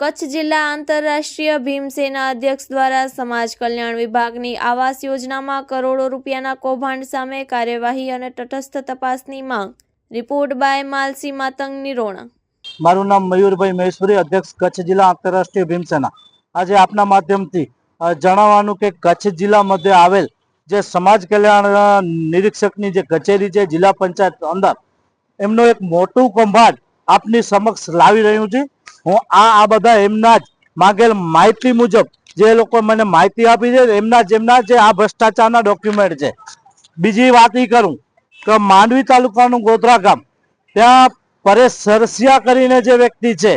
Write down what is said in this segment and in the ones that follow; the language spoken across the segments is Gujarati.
કચ્છ જિલ્લા આંતરરાષ્ટ્રીય ભીમસેના અધ્યક્ષ દ્વારા સમાજ કલ્યાણ વિભાગની આવાસ યોજનામાં કરોડો રૂપિયાના કૌભાંડ સામે કાર્યવાહી અને તટસ્થ તપાસની માંગ. Report by Malsi Matang Nirona. મારું નામ મયુરભાઈ મહેશ્વરી, અધ્યક્ષ કચ્છ જિલ્લા આંતરરાષ્ટ્રીય ભીમસેના. આજે આપના માધ્યમથી જણાવવાનું કે કચ્છ જિલ્લા મધ્ય આવેલ જે સમાજ કલ્યાણ નિરીક્ષકની જે કચેરી છે, જિલ્લા પંચાયત અંદર, એમનો એક મોટું કૌભાંડ આપની સમક્ષ લાવી રહ્યું છે. હું આ આ બધા એમના જ માગેલ માહિતી મુજબ જે લોકો મને માહિતી આપી છે, એમના જ એમના જે આ ભ્રષ્ટાચારના ડોક્યુમેન્ટ છે. બીજી વાત એ કરું કે માંડવી તાલુકાનું ગોધરા ગામ, ત્યાં પરેશ સરસિયા કરીને જે વ્યક્તિ છે,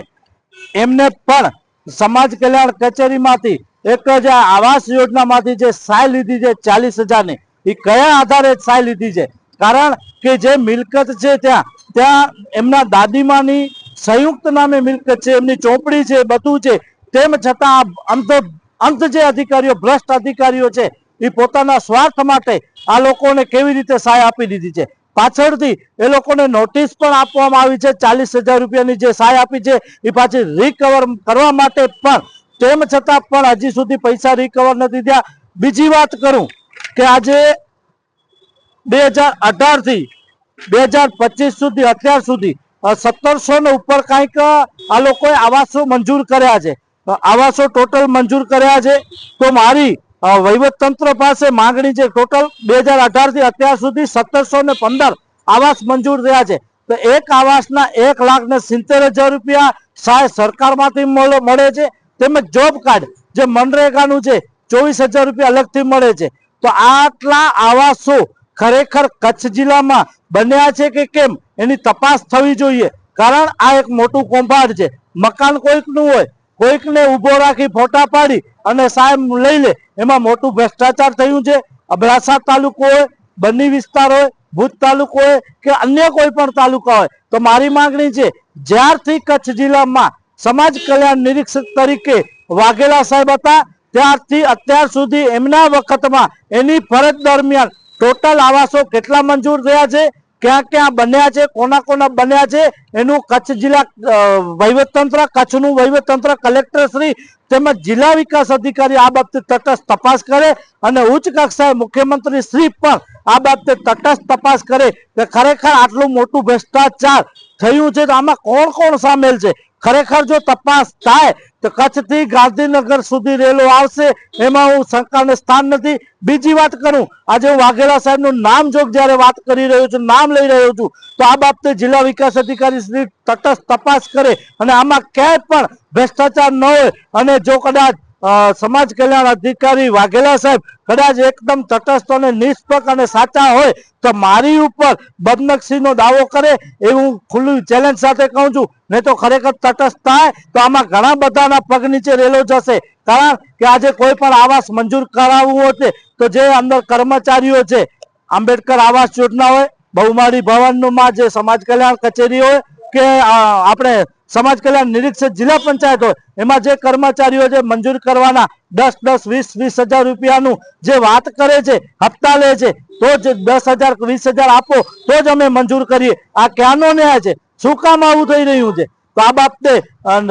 એમને પણ સમાજ કલ્યાણ કચેરીમાંથી એક જ આવાસ યોજનામાંથી જે સહાય લીધી છે ચાલીસ હજારની એ કયા આધારે સહાય લીધી છે? કારણ કે જે મિલકત છે ત્યાં ત્યાં એમના દાદીમાની સંયુક્ત નામે મિલકત છે, એમની ચોપડી છે, બધું છે. તેમ છતાં અંત અંત જે અધિકારીઓ, ભ્રષ્ટ અધિકારીઓ છે, એ પોતાના સ્વાર્થ માટે આ લોકોને કેવી રીતે સહાય આપી દીધી છે? પાછળથી એ લોકોને નોટિસ પણ આપવામાં આવી છે, ચાલીસ હજાર રૂપિયાની જે સહાય આપી છે, એ પાછી રિકવર કરવા માટે પણ. તેમ છતાં પણ હજી સુધી પૈસા રિકવર નથી થયા. બીજી વાત કરું કે આજે બે હજાર અઢારથી બે હજાર પચીસ સુધી, અત્યાર સુધી સત્તરસો ને ઉપર કાંઈક આ લોકોએ આવાસો મંજૂર કર્યા છે. આવાસો ટોટલ મંજૂર કર્યા છે. તો મારી વહીવટતંત્ર પાસે માંગણી છે, ટોટલ બે હજાર અઢારથી અત્યાર સુધી સત્તરસો ને પંદર આવાસ મંજૂર થયા છે. તો એક આવાસના એક લાખ ને સિત્તેર હજાર રૂપિયા સહાય સરકારમાંથી મળે છે. તેમજ જોબ કાર્ડ જે મનરેગાનું છે, ચોવીસ હજાર રૂપિયા અલગથી મળે છે. તો આટલા આવાસો ખરેખર કચ્છ જિલ્લામાં બન્યા છે કે કેમ? એની તપાસ થવી જોઈએ. કારણ આ એક મોટું કૌભાંડ છે. મકાન કોઈકનું હોય, કોઈકને ઊભો રાખી ફોટા પાડી અને સાહેબ લઈ લે. એમાં મોટું ભ્રષ્ટાચાર થયું છે. અબડાસા તાલુકો હોય, બન્ની વિસ્તાર હોય, ભુજ તાલુકો હોય કે અન્ય કોઈ પણ તાલુકા હોય. તો મારી માંગણી છે, જ્યારથી કચ્છ જિલ્લામાં સમાજ કલ્યાણ નિરીક્ષક તરીકે વાઘેલા સાહેબ હતા, ત્યારથી અત્યાર સુધી એમના વખતમાં એની ફરજ દરમિયાન ટોટલ આવાસો કેટલા મંજૂર થયા છે? ક્યાં ક્યાં બન્યા છે? કોના કોના બન્યા છે? એનું કચ્છ જિલ્લા વહીવટતંત્ર, કચ્છનું વહીવટતંત્ર કલેક્ટર શ્રી તેમજ જિલ્લા વિકાસ અધિકારી આ બાબતે તટસ્થ તપાસ કરે અને ઉચ્ચ કક્ષાએ મુખ્યમંત્રી શ્રી પણ આ બાબતે તટસ્થ તપાસ કરે. કે ખરેખર આટલું મોટું ભ્રષ્ટાચાર થયું છે તો આમાં કોણ કોણ સામેલ છે? ખરેખર જો તપાસ થાય, તો કચ્છથી ગાંધીનગર સુધી રેલો આવશે. એમાં હું શંકાને સ્થાન નથી. બીજી વાત કરું, આજે હું વાઘેલા સાહેબનું નામ જોગ જ્યારે વાત કરી રહ્યો છું, નામ લઈ રહ્યો છું, તો આ બાબતે જિલ્લા વિકાસ અધિકારી શ્રી તટસ્થ તપાસ કરે અને આમાં ક્યાંય પણ ભ્રષ્ટાચાર ન હોય અને જો કદાચ સમાજ કલ્યાણ અધિકારી વાઘેલા સાહેબ, કદાચ એકદમ તટસ્થ અને નિષ્પક્ષ અને સાચા હોય, તો મારી ઉપર બદનક્ષીનો દાવો કરે એવું ખુલ્લું ચેલેન્જ સાથે કહું છું. નહીં તો ખરેખર તટસ્થ થાય, તો આમાં ઘણા બધાના પગ નીચે રેલો જશે. કારણ કે આજે કોઈ પણ આવાસ મંજૂર કરાવવું હોય તો જે અંદર કર્મચારીઓ છે, આંબેડકર આવાસ યોજના હોય, બહુમાળી ભવનમાં જે સમાજ કલ્યાણ કચેરી હોય કે આપણે સમાજ કલ્યાણ નિરીક્ષક જિલ્લા પંચાયત હોય, એમાં જે કર્મચારીઓ જે મંજૂર કરવાના દસ દસ, વીસ વીસ હજાર રૂપિયાનું જે વાત કરે છે, હપ્તા લે છે, તો જ દસ હજાર, વીસ હજાર આપો, તો જ અમે મંજૂર કરીએ. આ ક્યાંનો ન્યાય છે? શું કામ આવું થઈ રહ્યું છે? આ બાબતે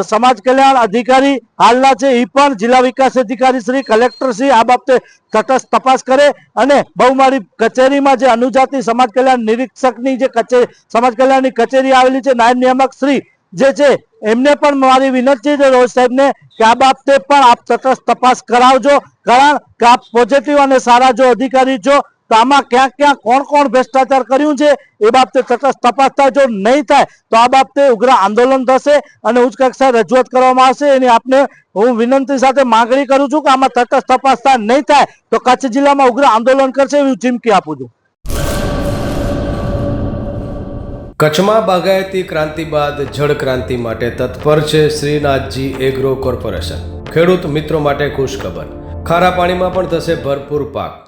સમાજ કલ્યાણ અધિકારી હાલના છે એ પણ જિલ્લા વિકાસ અધિકારી શ્રી કલેક્ટર શ્રી આ બાબતે તટસ્થ તપાસ કરે અને બહુમાળી કચેરીમાં જે અનુજાતિ સમાજ કલ્યાણ નિરીક્ષકની જે કચેરી સમાજ કલ્યાણની કચેરી આવેલી છે, નાયબ નિયામક શ્રી, જે છે, એમને પણ મારી વિનંતી છે રોજ સાહેબને કે આ બાબતે પણ આપ તટસ્થ તપાસ કરાવજો. કારણ કે આપ પોઝિટિવ અને સારા જો અધિકારી છો તો આમાં ક્યાં ક્યાં કોણ કોણ ભ્રષ્ટાચાર કર્યું છે, એ બાબતે તટસ્થ તપાસ જો નહીં થાય, તો આ બાબતે ઉગ્ર આંદોલન થશે અને ઉચ્ચ કક્ષાએ રજૂઆત કરવામાં આવશે. એની આપને હું વિનંતી સાથે માંગણી કરું છું કે આમાં તટસ્થ તપાસતા નહીં થાય, તો કચ્છ જિલ્લામાં ઉગ્ર આંદોલન કરશે એવી ચીમકી આપું છું. કચ્છમાં બાગાયતી ક્રાંતિ બાદ જળ ક્રાંતિ માટે તત્પર છે શ્રીનાથજી એગ્રો કોર્પોરેશન. ખેડૂત મિત્રો માટે ખુશખબર. ખારા પાણીમાં પણ થશે ભરપૂર પાક.